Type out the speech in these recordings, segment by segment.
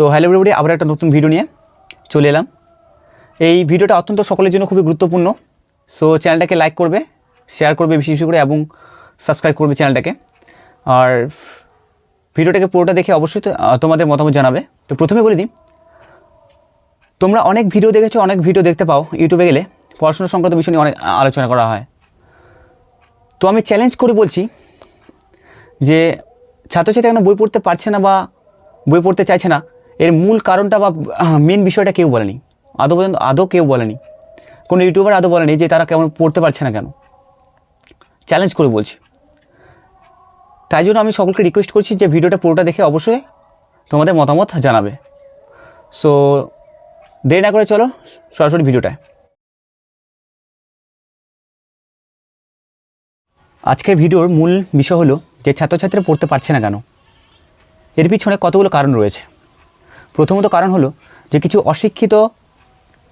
তো hello everybody আবার একটা নতুন ভিডিও নিয়ে চলে এলাম। এই ভিডিওটা অত্যন্ত সকলের জন্য খুবই গুরুত্বপূর্ণ। সো চ্যানেলটাকে লাইক করবে শেয়ার করবে বেশি বেশি করে এবং সাবস্ক্রাইব করবে চ্যানেলটাকে আর ভিডিওটাকে পুরোটা দেখে অবশ্যই তোমাদের মতামত জানাবে। তো প্রথমে বলে দিই, তোমরা অনেক ভিডিও দেখেছ, অনেক ভিডিও দেখতে পাও ইউটিউবে গেলে। পড়াশোনা সংক্রান্ত বিষয় নিয়ে অনেক আলোচনা করা হয়। তো আমি চ্যালেঞ্জ করে বলছি যে ছাত্রছাত্রী এখন বই পড়তে পারছে না বা বই পড়তে চাইছে না এর মূল কারণটা বা মেন বিষয়টা কেউ বলেনি। আদৌ পর্যন্ত আদৌ কেউ বলেনি। কোনো ইউটিউবার আদৌ বলেনি যে তারা কেমন পড়তে পারছে না কেন। চ্যালেঞ্জ করে বলছি। তাই জন্য আমি সকলকে রিকোয়েস্ট করছি যে ভিডিওটা পুরোটা দেখে অবশ্যই তোমাদের মতামত জানাবে। সো দেরি না করে চলো, সরাসরি ভিডিওটায় আজকের ভিডিওর মূল বিষয় হলো যে ছাত্রছাত্রীরা পড়তে পারছে না কেন। এর পিছনে কতগুলো কারণ রয়েছে। প্রথমত কারণ হলো যে কিছু অশিক্ষিত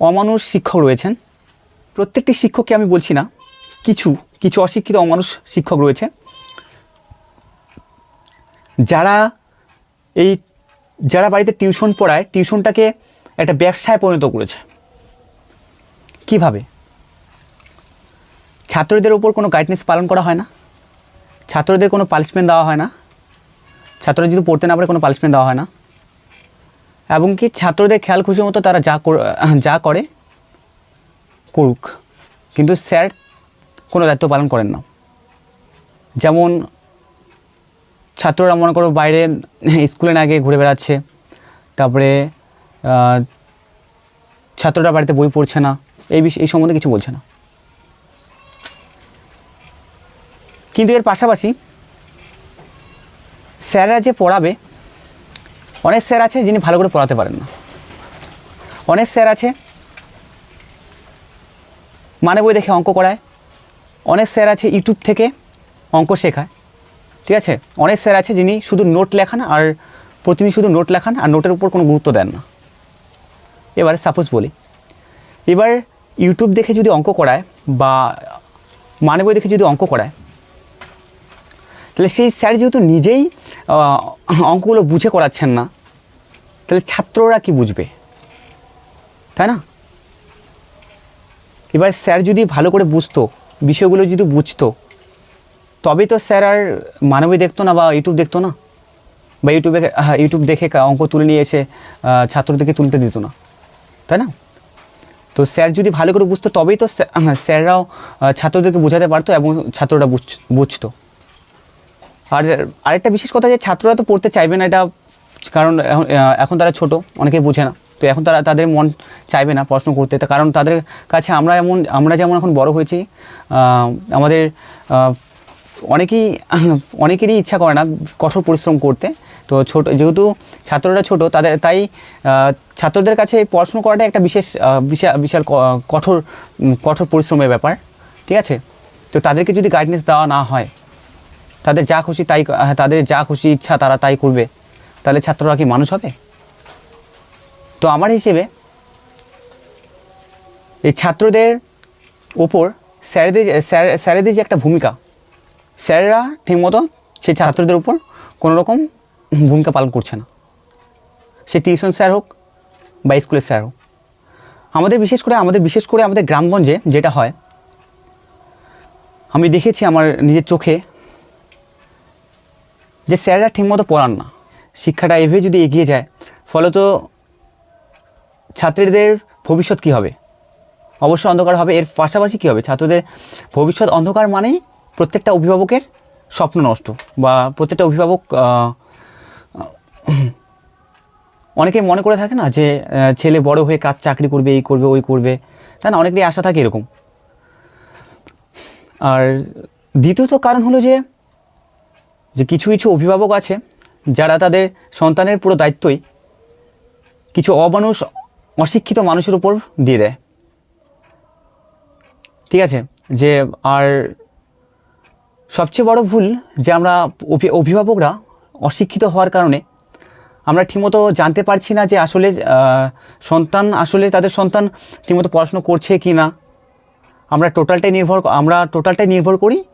অমানুষ শিক্ষক রয়েছেন। প্রত্যেকটি শিক্ষককে আমি বলছি না, কিছু কিছু অশিক্ষিত অমানুষ শিক্ষক রয়েছে। যারা এই, যারা বাড়িতে টিউশন পড়ায়, টিউশনটাকে একটা ব্যবসায় পরিণত করেছে। কীভাবে? ছাত্রদের উপর কোনো গাইডনেস পালন করা হয় না। ছাত্রদের কোনো পানিশমেন্ট দেওয়া হয় না। ছাত্ররা যদি পড়তে না পারে, কোনো পানিশমেন্ট দেওয়া হয় না। এবং কি ছাত্রদের খেয়াল খুশি মতো তারা যা যা করে, করুক। কিন্তু স্যার কোনো দায়িত্ব পালন করেন না। যেমন ছাত্ররা মনে করো বাইরে স্কুলে না গিয়ে ঘুরে বেড়াচ্ছে, তারপরে ছাত্ররা বাড়িতে বই পড়ছে না, এই বিষয়ে এই সম্বন্ধে কিছু বলছে না। কিন্তু এর পাশাপাশি স্যাররা যে পড়াবে অনেক স্যার আছে যিনি ভালো করে পড়াতে পারেন না। অনেক স্যার আছে মানে বই দেখে অঙ্ক করায়। অনেক স্যার আছে ইউটিউব থেকে অঙ্ক শেখায়। ঠিক আছে? অনেক স্যার আছে যিনি শুধু নোট লেখান আর প্রতিদিন শুধু নোট লেখান আর নোটের উপর কোনো গুরুত্ব দেন না। এবারে সাপোজ বলি, এবার ইউটিউব দেখে যদি অঙ্ক করায় বা মানে বই দেখে যদি অঙ্ক করায়, তাহলে সেই স্যার যেহেতু নিজেই অঙ্কগুলো বুঝে করাচ্ছেন না তাহলে ছাত্ররা কি বুঝবে? তাই না? এবার স্যার যদি ভালো করে বুঝতো বিষয়গুলো যদি বুঝতো তবেই তো স্যার আর মানবই দেখতো না বা ইউটিউব দেখতো না? বা ইউটিউবে হ্যাঁ, ইউটিউব দেখে অঙ্ক তুলে নিয়ে এসে ছাত্রদেরকে তুলতে দিত না। তাই না? তো স্যার যদি ভালো করে বুঝতো তবেই তো হ্যাঁ, স্যাররাও ছাত্রদেরকে বোঝাতে পারতো এবং ছাত্ররা বুঝ- বুঝতো। আর আরেকটা বিশেষ কথা যে ছাত্ররা তো পড়তে চাইবে না এটা কারণ এখন এখন তারা ছোট অনেকেই বোঝে না। তো এখন তারা তাদের মন চাইবে না পড়াশুনো করতে। কারণ তাদের কাছে আমরা এমন আমরা যেমন এখন বড় হয়েছি আমাদের অনেকেই অনেকেরই ইচ্ছা করে না কঠোর পরিশ্রম করতে। তো ছোট যেহেতু ছাত্ররা ছোট তাদের তাই ছাত্রদের কাছে পড়াশুনো করাটা একটা বিশেষ বিশাল বিশাল কঠোর কঠোর পরিশ্রমের ব্যাপার। ঠিক আছে? তো তাদেরকে যদি গাইডনেস দেওয়া না হয় তাদের যা খুশি তাই হ্যাঁ, তাদের যা খুশি ইচ্ছা তারা তাই করবে। তাহলে ছাত্ররা কি মানুষ হবে? তো আমার হিসেবে এই ছাত্রদের ওপর স্যারেদের স্যার, স্যারেদের যে একটা ভূমিকা, স্যারেরা ঠিকমতো সেই ছাত্রদের উপর কোনো রকম ভূমিকা পালন করছে না। সে টিউশন স্যার হোক বা স্কুলের স্যার হোক। আমাদের বিশেষ করে, আমাদের বিশেষ করে আমাদের গ্রামগঞ্জে যেটা হয়, আমি দেখেছি আমার নিজের চোখে যে স্যাররা ঠিকমতো পড়ান না। শিক্ষাটা এভাবে যদি এগিয়ে যায়, ফলত ছাত্রীদের ভবিষ্যৎ কী হবে? অবশ্যই অন্ধকার হবে, এর পাশাপাশি কী হবে? ছাত্রদের ভবিষ্যৎ অন্ধকার মানেই প্রত্যেকটা অভিভাবকের স্বপ্ন নষ্ট বা প্রত্যেকটা অভিভাবক অনেকে মনে করে থাকে না যে ছেলে বড় হয়ে কাজ চাকরি করবে, এই করবে, ওই করবে। তাই না, অনেকেরই আশা থাকে এরকম। আর দ্বিতীয়ত কারণ হলো যে যে কিছু কিছু অভিভাবক আছে যারা তাদের সন্তানের পুরো দায়িত্বই কিছু অমানুষ, অশিক্ষিত মানুষের উপর দিয়ে দেয়। ঠিক আছে? যে আর সবচেয়ে বড় ভুল যে আমরা অভি- অভিভাবকরা অশিক্ষিত হওয়ার কারণে আমরা ঠিকমতো জানতে পারছি না যে আসলে সন্তান আসলে তাদের সন্তান ঠিকমতো পড়াশুনো করছে কি না আমরা টোটালটাই নির্ভর, আমরা টোটালটাই নির্ভর করি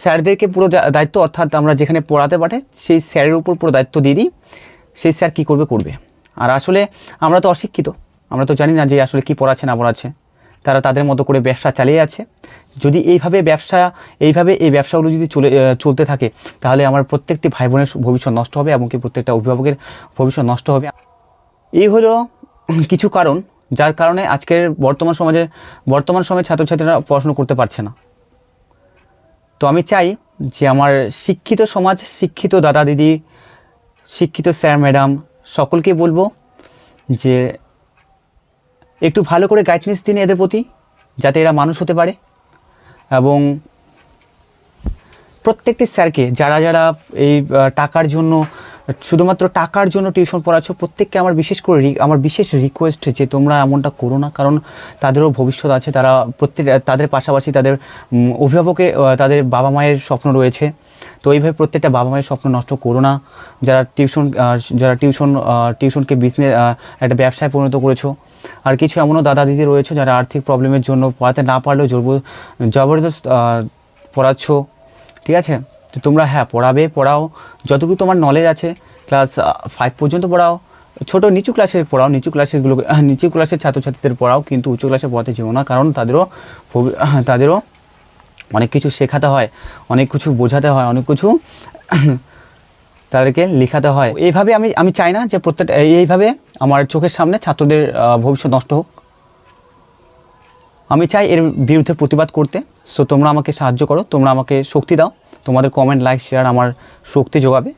স্যারদেরকে পুরো দায়িত্ব অর্থাৎ আমরা যেখানে পড়াতে পাঠে, সেই স্যারের উপর পুরো দায়িত্ব দিয়ে দিই। সেই স্যার কী করবে করবে। আর আসলে আমরা তো অশিক্ষিত। আমরা তো জানি না যে আসলে কি পড়াচ্ছে, না পড়াচ্ছে। তারা তাদের মতো করে ব্যবসা চালিয়ে আছে। যদি এইভাবে ব্যবসা, এইভাবে এই ব্যবসাগুলো যদি চলে চলতে থাকে, তাহলে আমার প্রত্যেকটি ভাই বোনের ভবিষ্যৎ নষ্ট হবে এমনকি প্রত্যেকটা অভিভাবকের ভবিষ্যৎ নষ্ট হবে। এই হলো কিছু কারণ, যার কারণে আজকের বর্তমান সমাজে, বর্তমান সময়ে ছাত্রছাত্রীরা পড়াশুনো করতে পারছে না। তো আমি চাই যে আমার শিক্ষিত সমাজ, শিক্ষিত দাদা দিদি, শিক্ষিত স্যার, ম্যাডাম সকলকে বলব যে একটু ভালো করে গাইডনেস দিন এদের প্রতি, যাতে এরা মানুষ হতে পারে। এবং প্রত্যেকটি স্যারকে, যারা যারা এই টাকার জন্য শুধুমাত্র টাকার জন্য টিউশন পড়াচ্ছ, প্রত্যেককে আমার বিশেষ করে আমার বিশেষ রিকোয়েস্ট যে তোমরা এমনটা করো না, কারণ তাদেরও ভবিষ্যৎ আছে, তারা প্রত্যেক তাদের পাশাপাশি তাদের অভিভাবকে তাদের বাবা মায়ের স্বপ্ন রয়েছে। তো এইভাবে প্রত্যেকটা বাবা মায়ের স্বপ্ন নষ্ট করো না। যারা টিউশন যারা টিউশন টিউশনকে বিজনেস একটা ব্যবসায় পরিণত করেছ, আর কিছু এমনও দাদা দিদি রয়েছে যারা আর্থিক প্রবলেমের জন্য পড়াতে না পারলেও জোর জবরদস্ত পড়াচ্ছ। ঠিক আছে? তোমরা হ্যাঁ পড়াবে, পড়াও। যতটুকু তোমার নলেজ আছে ক্লাস ফাইভ পর্যন্ত পড়াও। ছোট নিচু ক্লাসে পড়াও, নিচু ক্লাসেরগুলোকে নিচু ক্লাসের ছাত্রছাত্রীদের পড়াও, কিন্তু উঁচু ক্লাসে পড়াতে যেও না, কারণ তাদেরও তাদেরও অনেক কিছু শেখাতে হয়, অনেক কিছু বোঝাতে হয়, অনেক কিছু তাদেরকে লেখাতে হয়। এইভাবে আমি আমি চাই না যে প্রত্যেকটা, এই- এইভাবে আমার চোখের সামনে ছাত্রদের ভবিষ্যৎ নষ্ট হোক। আমি চাই এর বিরুদ্ধে প্রতিবাদ করতে। সো তোমরা আমাকে সাহায্য করো, তোমরা আমাকে শক্তি দাও। তোমাদের কমেন্ট লাইক শেয়ার আমার শক্তি যোগাবে।